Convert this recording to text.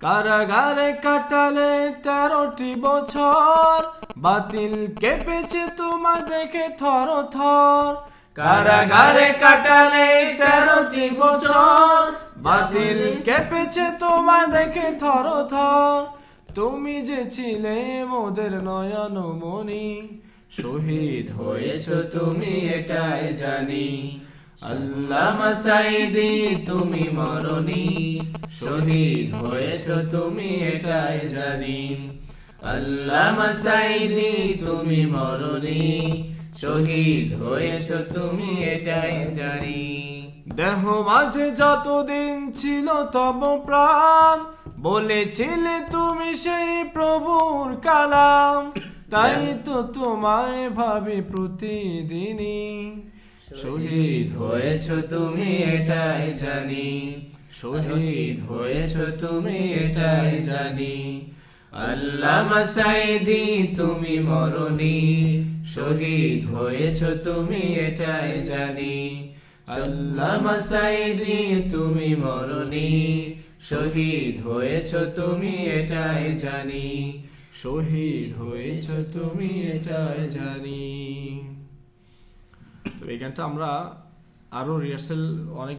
কারাগারে কাটালে তেরোটি বছর। বাতিল কেঁপেছে তোমার দেখে থর থর। কারাগারে কাটালে তেরোটি বছর। বাতিল কেঁপেছে তোমার দেখে থর থর। তুমি যে ছিলে মোদের নয়ন মনি শহীদ হয়েছ তুমি এটাই জানি। আল্লাহ সাইদি তুমি মরণি। শহীদ হয়েছ তুমি এটাই জানি। আল্লামা সাইদি তুমি মরণি। শহীদ হয়েছ তুমি এটাই জানি। দেহ মাঝে যতদিন ছিল তব প্রাণ। বলেছিলে তুমি সেই প্রভুর কালাম। তাই তো তোমায় ভাবি প্রতিদিনই। শহীদ হয়েছ তুমি এটাই জানি। শহীদ হয়েছ তুমি এটাই জানি। আল্লামা সাইদি, তুমি মরণি। শহীদ হয়েছ তুমি এটাই জানি। আল্লামা সাইদি, তুমি মরণি। শহীদ হয়েছ তুমি এটাই জানি। শহীদ হয়েছ তুমি এটাই জানি। তো এই গানটা আমরা আরও রিহার্সেল অনেক